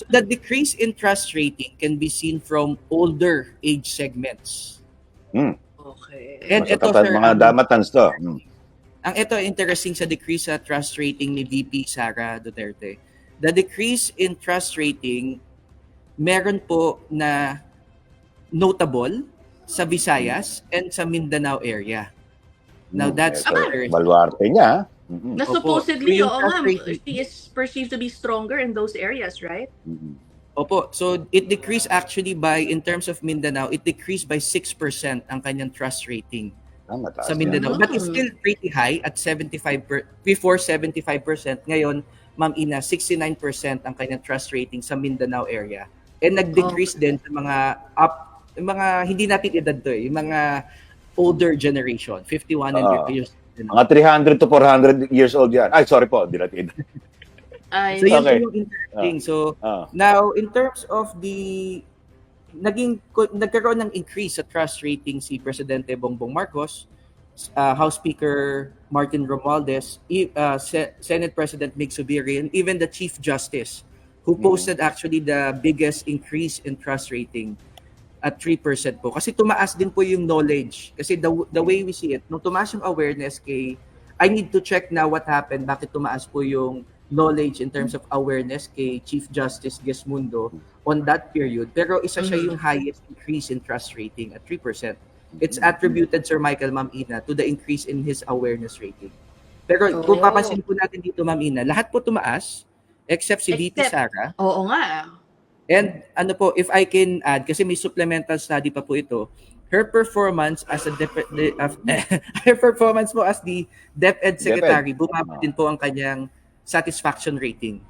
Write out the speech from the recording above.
So the decrease in trust rating can be seen from older age segments. Hmm. Okay. And ito, sir, mga damatans to. Hmm. Ang ito interesting sa decrease sa trust rating ni VP Sara Duterte. The decrease in trust rating meron po na notable sa Visayas and sa Mindanao area. Now Hmm. that's Ito, interesting. baluarte niya. Mhm. Na supposedly, Yung oo nga, she is perceived to be stronger in those areas, right? Mhm. Opo, so it decreased actually by in terms of Mindanao, it decreased by 6% ang kanyang trust rating Ah, mataas sa yan. Mindanao. But it's still pretty high at 75 per, before 75%. Ngayon, Ma'am Ina, 69% ang kanyang trust rating sa Mindanao area. And nag-decrease din sa mga up yung mga hindi natin edad to eh, yung mga older generation, 51 and. 50 years. Mga 300 to 400 years old yan. Ay, sorry po. Di natin. Ay, So yun Okay. yung interesting. So Ah. Now, in terms of the naging nagkaroon ng increase sa trust rating si Presidente Bongbong Marcos, uh, House Speaker Martin Romualdez, uh, Se- Senate President Mig Subiri, and even the Chief Justice who Mhm. posted actually the biggest increase in trust rating at 3% po. Kasi tumaas din po yung knowledge. Kasi the, the way we see it, nung tumaas yung awareness kay, I need to check na what happened, bakit tumaas po yung knowledge in terms of awareness kay Chief Justice Gesmundo on that period. Pero isa siya Mhm. yung highest increase in trust rating at 3%. It's attributed, Sir Michael, Ma'am Ina, to the increase in his awareness rating. Pero kung Oh. papansin po natin dito, Ma'am Ina, lahat po tumaas except si Except- Sara. oo nga. And ano po, if I can add, kasi may supplemental study pa po ito, her performance as a dep- de- of- her performance po as the DepEd Secretary, bumaba Ah. din po ang kanyang satisfaction rating.